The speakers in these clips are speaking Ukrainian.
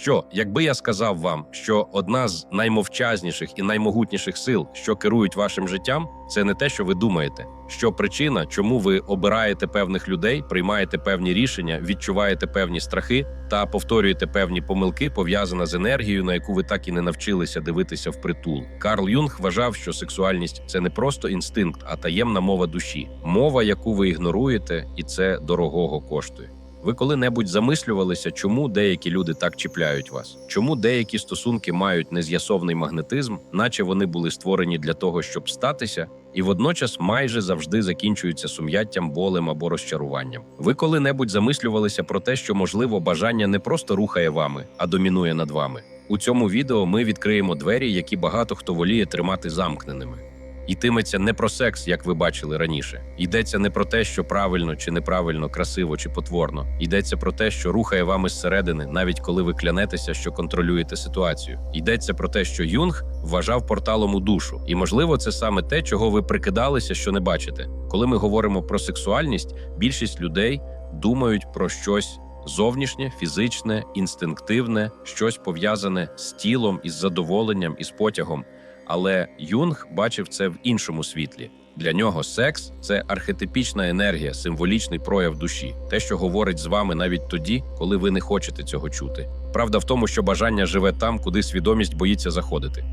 Що, якби я сказав вам, що одна з наймовчазніших і наймогутніших сил, що керують вашим життям, це не те, що ви думаєте. Що причина, чому ви обираєте певних людей, приймаєте певні рішення, відчуваєте певні страхи та повторюєте певні помилки, пов'язана з енергією, на яку ви так і не навчилися дивитися впритул. Карл Юнг вважав, що сексуальність це не просто інстинкт, а таємна мова душі, мова, яку ви ігноруєте, і це дорогого коштує. Ви коли-небудь замислювалися, чому деякі люди так чіпляють вас? Чому деякі стосунки мають нез'ясовний магнетизм, наче вони були створені для того, щоб статися, і водночас майже завжди закінчуються сум'яттям, болем або розчаруванням? Ви коли-небудь замислювалися про те, що можливо бажання не просто рухає вами, а домінує над вами? У цьому відео ми відкриємо двері, які багато хто воліє тримати замкненими. Йтиметься не про секс, як ви бачили раніше. Йдеться не про те, що правильно чи неправильно, красиво чи потворно. Йдеться про те, що рухає вами зсередини, навіть коли ви клянетеся, що контролюєте ситуацію. Йдеться про те, що Юнг вважав порталом у душу, і можливо, це саме те, чого ви прикидалися, що не бачите. Коли ми говоримо про сексуальність, більшість людей думають про щось. Зовнішнє, фізичне, інстинктивне, щось пов'язане з тілом, із задоволенням, із потягом. Але Юнг бачив це в іншому світлі. Для нього секс це архетипічна енергія, символічний прояв душі, те, що говорить з вами навіть тоді, коли ви не хочете цього чути. Правда в тому, що бажання живе там, куди свідомість боїться заходити.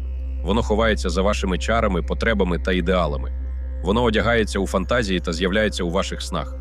Воно ховається за вашими чарами, потребами та ідеалами. Воно одягається у фантазії та з'являється у ваших снах.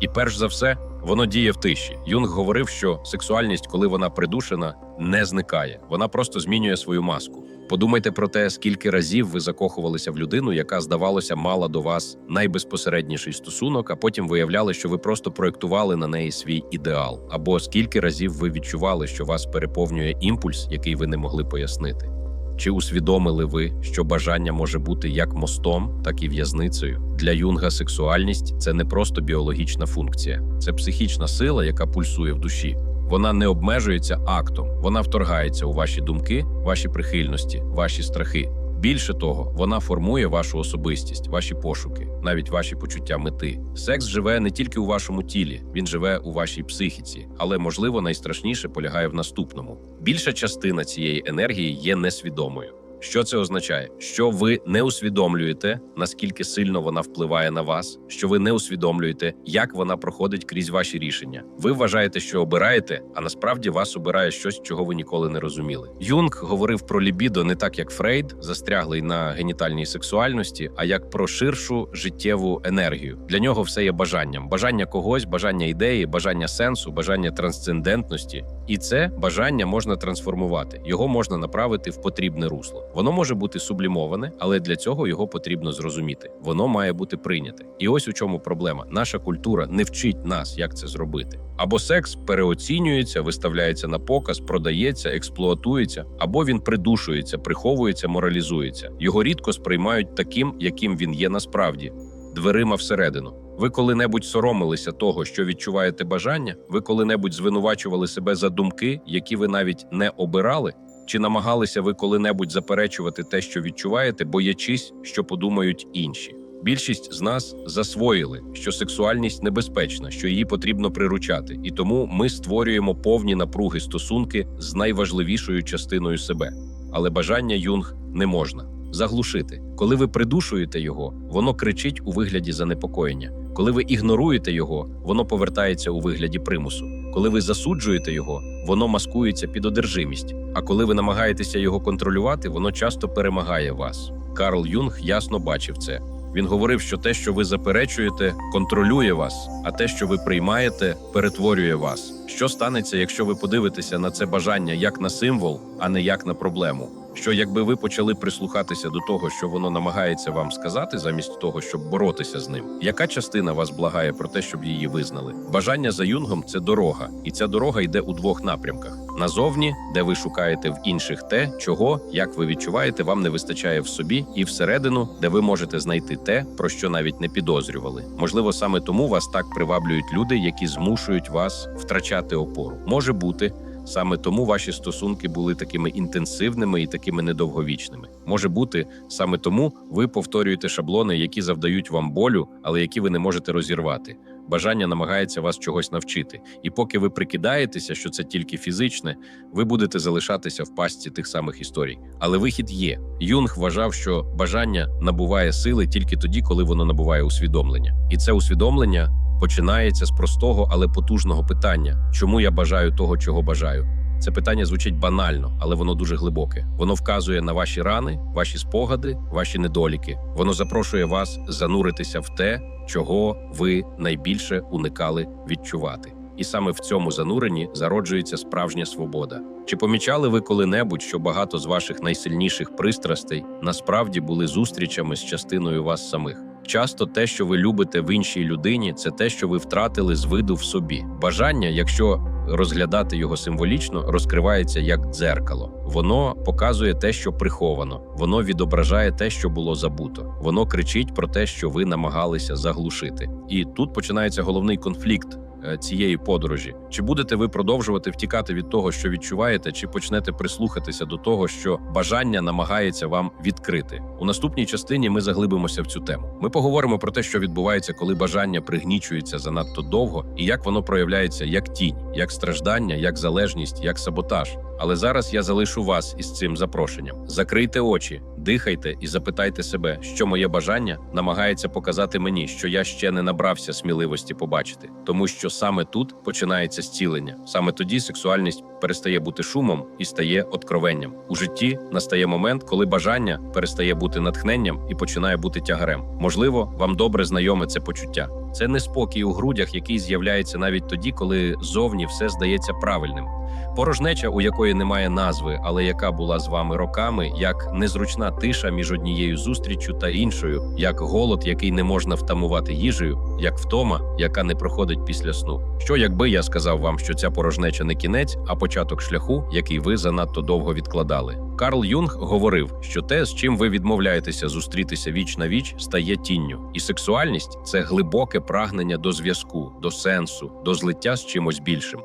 І перш за все, воно діє в тиші. Юнг говорив, що сексуальність, коли вона придушена, не зникає. Вона просто змінює свою маску. Подумайте про те, скільки разів ви закохувалися в людину, яка, здавалося, мала до вас найбезпосередніший стосунок, а потім виявляли, що ви просто проєктували на неї свій ідеал. Або скільки разів ви відчували, що вас переповнює імпульс, який ви не могли пояснити. Чи усвідомили ви, що бажання може бути як мостом, так і в'язницею? Для Юнга сексуальність це не просто біологічна функція, це психічна сила, яка пульсує в душі. Вона не обмежується актом, вона вторгається у ваші думки, ваші прихильності, ваші страхи. Більше того, вона формує вашу особистість, ваші пошуки, навіть ваші почуття мети. Секс живе не тільки у вашому тілі, він живе у вашій психіці, але можливо найстрашніше полягає в наступному: більша частина цієї енергії є несвідомою. Що це означає? Що ви не усвідомлюєте, наскільки сильно вона впливає на вас, що ви не усвідомлюєте, як вона проходить крізь ваші рішення. Ви вважаєте, що обираєте, а насправді вас обирає щось, чого ви ніколи не розуміли. Юнг говорив про лібідо не так, як Фрейд, застряглий на генітальній сексуальності, а як про ширшу життєву енергію. Для нього все є бажанням: бажання когось, бажання ідеї, бажання сенсу, бажання трансцендентності. І це бажання можна трансформувати, його можна направити в потрібне русло. Воно може бути сублімоване, але для цього його потрібно зрозуміти. Воно має бути прийняте. І ось у чому проблема: наша культура не вчить нас, як це зробити. Або секс переоцінюється, виставляється на показ, продається, експлуатується, або він придушується, приховується, моралізується. Його рідко сприймають таким, яким він є насправді. Дверима всередину. Ви коли-небудь соромилися того, що відчуваєте бажання? Ви коли-небудь звинувачували себе за думки, які ви навіть не обирали? Чи намагалися ви коли-небудь заперечувати те, що відчуваєте, боячись, що подумають інші? Більшість з нас засвоїли, що сексуальність небезпечна, що її потрібно приручати, і тому ми створюємо повні напруги стосунки з найважливішою частиною себе. Але бажання юнг не можна заглушити. Коли ви придушуєте його, воно кричить у вигляді занепокоєння. Коли ви ігноруєте його, воно повертається у вигляді примусу. Коли ви засуджуєте його, воно маскується під одержимість. А коли ви намагаєтеся його контролювати, воно часто перемагає вас. Карл Юнг ясно бачив це. Він говорив, що те, що ви заперечуєте, контролює вас, а те, що ви приймаєте, перетворює вас. Що станеться, якщо ви подивитеся на це бажання як на символ, а не як на проблему? Що якби ви почали прислухатися до того, що воно намагається вам сказати, замість того, щоб боротися з ним, яка частина вас благає про те, щоб її визнали? Бажання за юнгом це дорога, і ця дорога йде у двох напрямках: назовні, де ви шукаєте в інших те, чого, як ви відчуваєте, вам не вистачає в собі, і всередину, де ви можете знайти те, про що навіть не підозрювали. Можливо, саме тому вас так приваблюють люди, які змушують вас втрачати опору. Може бути. Саме тому ваші стосунки були такими інтенсивними і такими недовговічними. Може бути, саме тому ви повторюєте шаблони, які завдають вам болю, але які ви не можете розірвати. Бажання намагається вас чогось навчити. І поки ви прикидаєтеся, що це тільки фізичне, ви будете залишатися в пастці тих самих історій. Але вихід є. Юнг вважав, що бажання набуває сили тільки тоді, коли воно набуває усвідомлення. І це усвідомлення починається з простого, але потужного питання: чому я бажаю того, чого бажаю? Це питання звучить банально, але воно дуже глибоке. Воно вказує на ваші рани, ваші спогади, ваші недоліки. Воно запрошує вас зануритися в те, чого ви найбільше уникали відчувати. І саме в цьому зануренні зароджується справжня свобода. Чи помічали ви коли-небудь, що багато з ваших найсильніших пристрастей насправді були зустрічами з частиною вас самих? Часто те, що ви любите в іншій людині, це те, що ви втратили з виду в собі. Бажання, якщо розглядати його символічно, розкривається як дзеркало. Воно показує те, що приховано, воно відображає те, що було забуто. Воно кричить про те, що ви намагалися заглушити. І тут починається головний конфлікт цієї подорожі. Чи будете ви продовжувати втікати від того, що відчуваєте, чи почнете прислухатися до того, що бажання намагається вам відкрити? У наступній частині ми заглибимося в цю тему. Ми поговоримо про те, що відбувається, коли бажання пригнічується занадто довго, і як воно проявляється як тінь, як страждання, як залежність, як саботаж. Але зараз я залишу вас із цим запрошенням. Закрийте очі, дихайте і запитайте себе, що моє бажання намагається показати мені, що я ще не набрався сміливості побачити, тому що саме тут починається зцілення. Саме тоді сексуальність перестає бути шумом і стає откровенням. У житті настає момент, коли бажання перестає бути натхненням і починає бути тягарем. Можливо, вам добре знайоме це почуття. Це не спокій у грудях, який з'являється навіть тоді, коли зовні все здається правильним. Порожнеча, у якої немає назви, але яка була з вами роками, як незручна тиша між однією зустріччю та іншою, як голод, який не можна втамувати їжею, як втома, яка не проходить після сну. Що якби я сказав вам, що ця порожнеча не кінець, а початок шляху, який ви занадто довго відкладали? Карл Юнг говорив, що те, з чим ви відмовляєтеся зустрітися віч на віч, стає тінню, і сексуальність це глибоке прагнення до зв'язку, до сенсу, до злиття з чимось більшим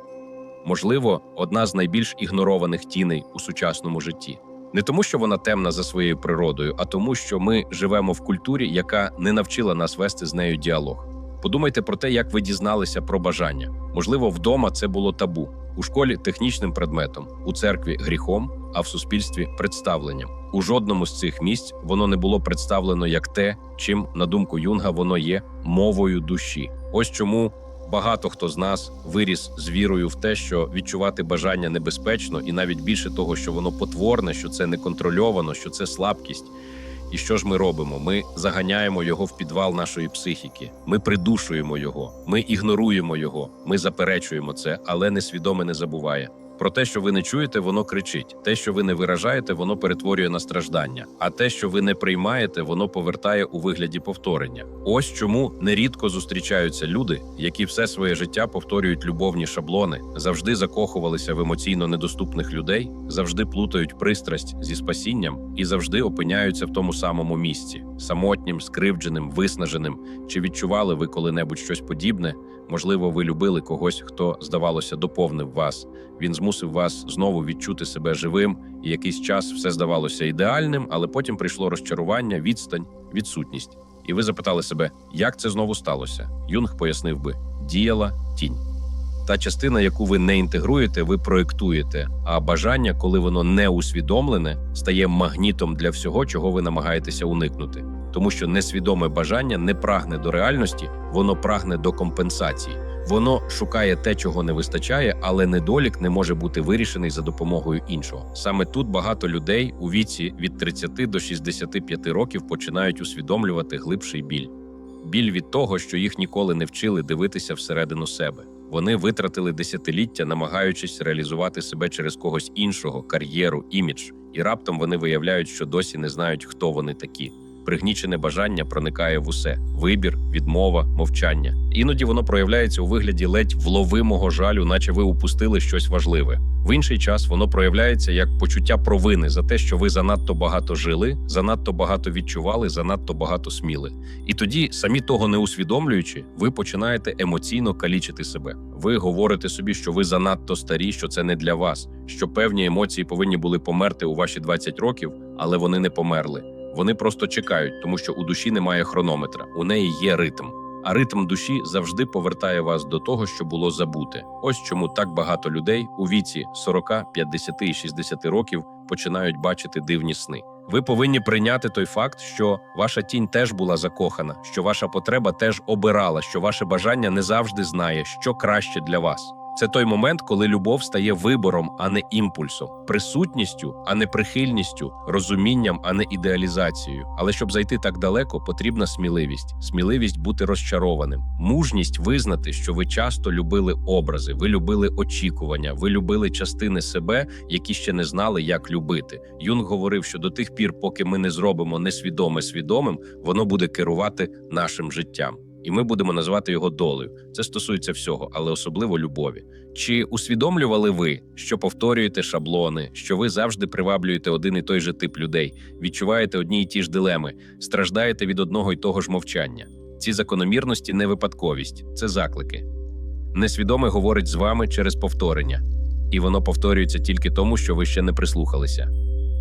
можливо, одна з найбільш ігнорованих тіней у сучасному житті. Не тому, що вона темна за своєю природою, а тому, що ми живемо в культурі, яка не навчила нас вести з нею діалог. Подумайте про те, як ви дізналися про бажання. Можливо, вдома це було табу, у школі технічним предметом, у церкві гріхом, а в суспільстві представленням. У жодному з цих місць воно не було представлено як те, чим, на думку Юнга, воно є мовою душі. Ось чому Багато хто з нас виріс з вірою в те, що відчувати бажання небезпечно, і навіть більше того, що воно потворне, що це неконтрольовано, що це слабкість. І що ж ми робимо? Ми заганяємо його в підвал нашої психіки. Ми придушуємо його, ми ігноруємо його, ми заперечуємо це, але несвідоме не забуває. Про те, що ви не чуєте, воно кричить. Те, що ви не виражаєте, воно перетворює на страждання. А те, що ви не приймаєте, воно повертає у вигляді повторення. Ось чому нерідко зустрічаються люди, які все своє життя повторюють любовні шаблони, завжди закохувалися в емоційно недоступних людей, завжди плутають пристрасть зі спасінням і завжди опиняються в тому самому місці самотнім, скривдженим, виснаженим. Чи відчували ви коли-небудь щось подібне? Можливо, ви любили когось, хто, здавалося, доповнив вас. Він змусив вас знову відчути себе живим, і якийсь час все здавалося ідеальним, але потім прийшло розчарування, відстань, відсутність. І ви запитали себе, як це знову сталося? Юнг пояснив би: діяла тінь. Та частина, яку ви не інтегруєте, ви проєктуєте. А бажання, коли воно не усвідомлене, стає магнітом для всього, чого ви намагаєтеся уникнути. Тому що несвідоме бажання не прагне до реальності, воно прагне до компенсації. Воно шукає те, чого не вистачає, але недолік не може бути вирішений за допомогою іншого. Саме тут багато людей у віці від 30 до 65 років починають усвідомлювати глибший біль. Біль від того, що їх ніколи не вчили дивитися всередину себе. Вони витратили десятиліття, намагаючись реалізувати себе через когось іншого, кар'єру, імідж, і раптом вони виявляють, що досі не знають, хто вони такі. Пригнічене бажання проникає в усе: вибір, відмова, мовчання. Іноді воно проявляється у вигляді ледь вловимого жалю, наче ви упустили щось важливе. В інший час воно проявляється як почуття провини за те, що ви занадто багато жили, занадто багато відчували, занадто багато сміли. І тоді, самі того не усвідомлюючи, ви починаєте емоційно калічити себе. Ви говорите собі, що ви занадто старі, що це не для вас, що певні емоції повинні були померти у ваші 20 років, але вони не померли. Вони просто чекають, тому що у душі немає хронометра, у неї є ритм. а ритм душі завжди повертає вас до того, що було забуте. Ось чому так багато людей у віці 40, 50 і 60 років починають бачити дивні сни. Ви повинні прийняти той факт, що ваша тінь теж була закохана, що ваша потреба теж обирала, що ваше бажання не завжди знає, що краще для вас. Це той момент, коли любов стає вибором, а не імпульсом, присутністю, а не прихильністю, розумінням, а не ідеалізацією. Але щоб зайти так далеко, потрібна сміливість, сміливість бути розчарованим, мужність визнати, що ви часто любили образи, ви любили очікування, ви любили частини себе, які ще не знали, як любити. Юнг говорив, що до тих пір, поки ми не зробимо несвідоме свідомим, воно буде керувати нашим життям. І ми будемо називати його долею. Це стосується всього, але особливо любові. Чи усвідомлювали ви, що повторюєте шаблони, що ви завжди приваблюєте один і той же тип людей, відчуваєте одні й ті ж дилеми, страждаєте від одного й того ж мовчання? Ці закономірності не випадковість, це заклики. Несвідоме говорить з вами через повторення, і воно повторюється тільки тому, що ви ще не прислухалися.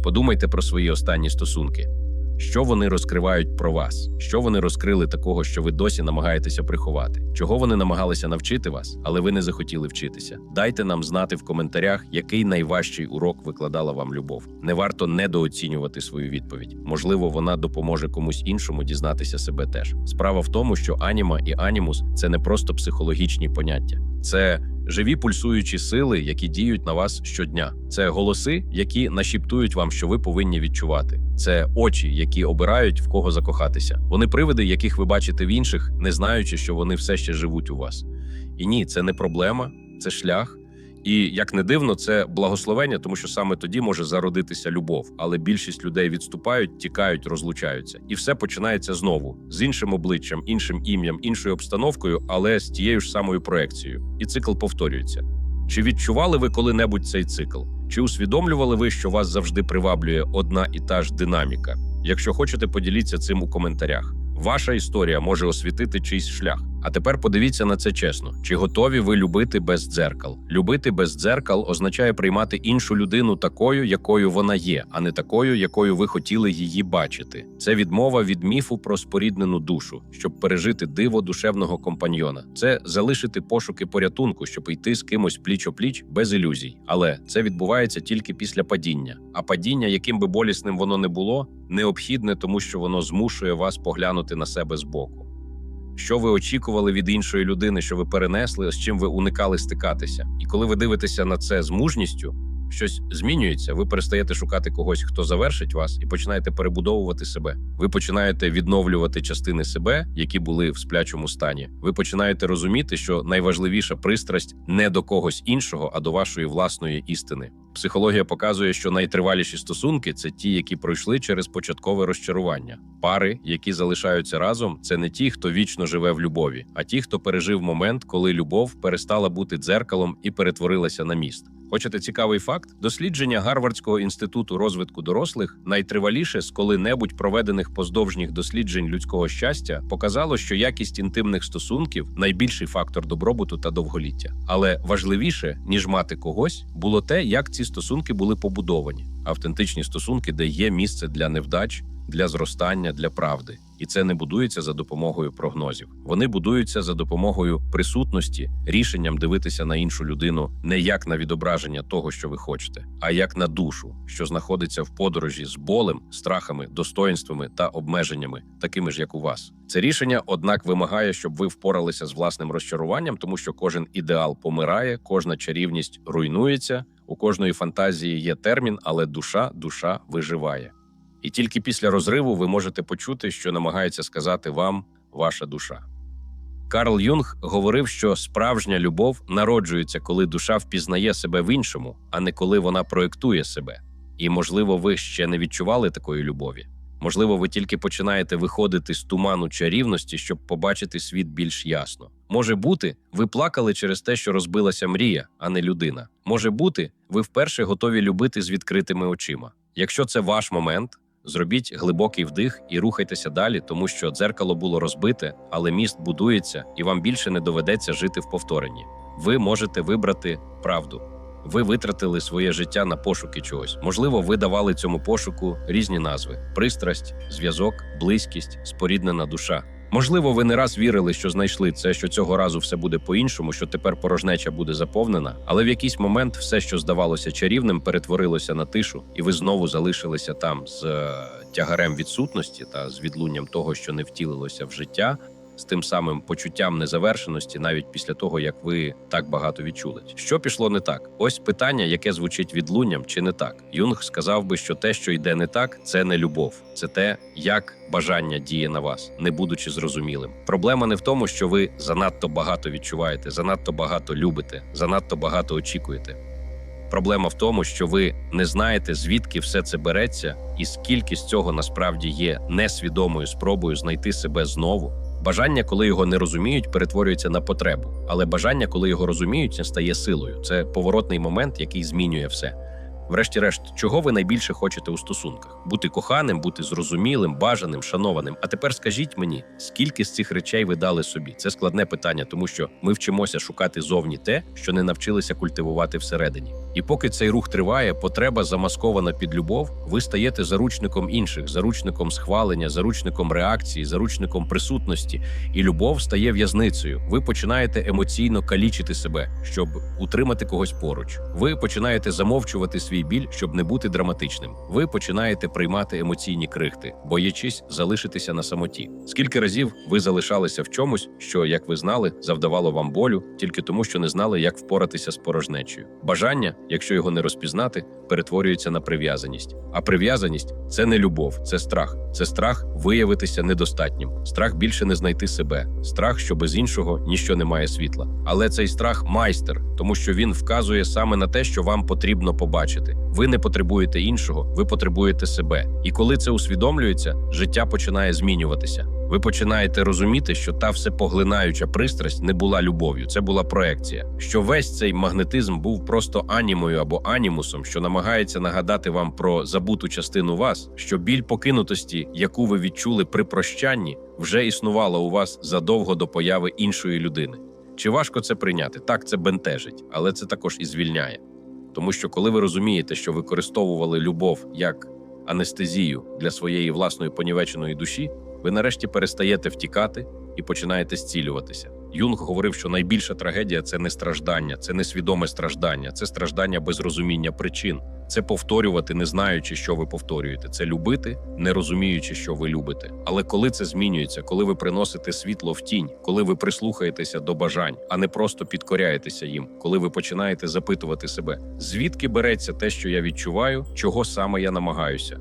Подумайте про свої останні стосунки. Що вони розкривають про вас? Що вони розкрили такого, що ви досі намагаєтеся приховати? Чого вони намагалися навчити вас, але ви не захотіли вчитися? Дайте нам знати в коментарях, який найважчий урок викладала вам любов. Не варто недооцінювати свою відповідь. Можливо, вона допоможе комусь іншому дізнатися себе теж. Справа в тому, що аніма і анімус це не просто психологічні поняття, це живі пульсуючі сили, які діють на вас щодня. Це голоси, які нашіптують вам, що ви повинні відчувати. Це очі, які обирають в кого закохатися. Вони привиди, яких ви бачите в інших, не знаючи, що вони все ще живуть у вас. І ні, це не проблема, це шлях. І як не дивно, це благословення, тому що саме тоді може зародитися любов. Але більшість людей відступають, тікають, розлучаються, і все починається знову з іншим обличчям, іншим ім'ям, іншою обстановкою, але з тією ж самою проекцією. І цикл повторюється. Чи відчували ви коли-небудь цей цикл? Чи усвідомлювали ви, що вас завжди приваблює одна і та ж динаміка? Якщо хочете, поділіться цим у коментарях. Ваша історія може освітити чийсь шлях. А тепер подивіться на це чесно: чи готові ви любити без дзеркал? Любити без дзеркал означає приймати іншу людину такою, якою вона є, а не такою, якою ви хотіли її бачити. Це відмова від міфу про споріднену душу, щоб пережити диво душевного компаньйона. Це залишити пошуки порятунку, щоб йти з кимось пліч опліч без ілюзій. Але це відбувається тільки після падіння. А падіння, яким би болісним воно не було, необхідне, тому що воно змушує вас поглянути на себе збоку. Що ви очікували від іншої людини, що ви перенесли, з чим ви уникали стикатися? І коли ви дивитеся на це з мужністю, щось змінюється. Ви перестаєте шукати когось, хто завершить вас, і починаєте перебудовувати себе. Ви починаєте відновлювати частини себе, які були в сплячому стані. Ви починаєте розуміти, що найважливіша пристрасть не до когось іншого, а до вашої власної істини. Психологія показує, що найтриваліші стосунки це ті, які пройшли через початкове розчарування. Пари, які залишаються разом, це не ті, хто вічно живе в любові, а ті, хто пережив момент, коли любов перестала бути дзеркалом і перетворилася на міст. Хочете цікавий факт? Дослідження Гарвардського інституту розвитку дорослих найтриваліше з коли-небудь проведених поздовжніх досліджень людського щастя показало, що якість інтимних стосунків найбільший фактор добробуту та довголіття. Але важливіше ніж мати когось, було те, як ці стосунки були побудовані. Автентичні стосунки, де є місце для невдач, для зростання, для правди. І це не будується за допомогою прогнозів. Вони будуються за допомогою присутності, рішенням дивитися на іншу людину не як на відображення того, що ви хочете, а як на душу, що знаходиться в подорожі з болем, страхами, достоїнствами та обмеженнями, такими ж як у вас. Це рішення, однак, вимагає, щоб ви впоралися з власним розчаруванням, тому що кожен ідеал помирає, кожна чарівність руйнується. У кожної фантазії є термін, але душа, душа виживає. І тільки після розриву ви можете почути, що намагається сказати вам ваша душа. Карл Юнг говорив, що справжня любов народжується, коли душа впізнає себе в іншому, а не коли вона проєктує себе. І, можливо, ви ще не відчували такої любові. Можливо, ви тільки починаєте виходити з туману чарівності, щоб побачити світ більш ясно. Може бути, ви плакали через те, що розбилася мрія, а не людина. Може бути, ви вперше готові любити з відкритими очима. Якщо це ваш момент, Зробіть глибокий вдих і рухайтеся далі, тому що дзеркало було розбите, але міст будується, і вам більше не доведеться жити в повторенні. Ви можете вибрати правду. Ви витратили своє життя на пошуки чогось. Можливо, ви давали цьому пошуку різні назви: пристрасть, зв'язок, близькість, споріднена душа. Можливо, ви не раз вірили, що знайшли це, що цього разу все буде по-іншому, що тепер порожнеча буде заповнена, але в якийсь момент все, що здавалося чарівним, перетворилося на тишу, і ви знову залишилися там з е, тягарем відсутності та з відлунням того, що не втілилося в життя. З тим самим почуттям незавершеності, навіть після того, як ви так багато відчули. Що пішло не так? Ось питання, яке звучить відлунням, чи не так. Юнг сказав би, що те, що йде не так, це не любов, це те, як бажання діє на вас, не будучи зрозумілим. Проблема не в тому, що ви занадто багато відчуваєте, занадто багато любите, занадто багато очікуєте. Проблема в тому, що ви не знаєте, звідки все це береться, і скільки з цього насправді є несвідомою спробою знайти себе знову. Бажання, коли його не розуміють, перетворюється на потребу, але бажання, коли його розуміють, стає силою. Це поворотний момент, який змінює все. Врешті-решт, чого ви найбільше хочете у стосунках? Бути коханим, бути зрозумілим, бажаним, шанованим. А тепер скажіть мені, скільки з цих речей ви дали собі? Це складне питання, тому що ми вчимося шукати зовні те, що не навчилися культивувати всередині. І поки цей рух триває, потреба замаскована під любов, ви стаєте заручником інших, заручником схвалення, заручником реакції, заручником присутності, і любов стає в'язницею. Ви починаєте емоційно калічити себе, щоб утримати когось поруч. Ви починаєте замовчувати свій біль, щоб не бути драматичним. Ви починаєте приймати емоційні крихти, боячись залишитися на самоті. Скільки разів ви залишалися в чомусь, що, як ви знали, завдавало вам болю, тільки тому, що не знали, як впоратися з порожнечею. Бажання, якщо його не розпізнати, перетворюється на прив'язаність. А прив'язаність це не любов, це страх. Це страх виявитися недостатнім, страх більше не знайти себе, страх, що без іншого ніщо не має світла. Але цей страх майстер, тому що він вказує саме на те, що вам потрібно побачити. Ви не потребуєте іншого, ви потребуєте себе. І коли це усвідомлюється, життя починає змінюватися. Ви починаєте розуміти, що та всепоглинаюча пристрасть не була любов'ю, це була проекція. Що весь цей магнетизм був просто анімою або анімусом, що намагається нагадати вам про забуту частину вас, що біль покинутості, яку ви відчули при прощанні, вже існувала у вас задовго до появи іншої людини. Чи важко це прийняти? Так, це бентежить, але це також і звільняє. Тому що коли ви розумієте, що використовували любов як анестезію для своєї власної понівеченої душі, ви нарешті перестаєте втікати і починаєте зцілюватися. Юнг говорив, що найбільша трагедія це не страждання, це не свідоме страждання, це страждання без розуміння причин. Це повторювати, не знаючи, що ви повторюєте. Це любити, не розуміючи, що ви любите. Але коли це змінюється, коли ви приносите світло в тінь, коли ви прислухаєтеся до бажань, а не просто підкоряєтеся їм, коли ви починаєте запитувати себе, звідки береться те, що я відчуваю, чого саме я намагаюся,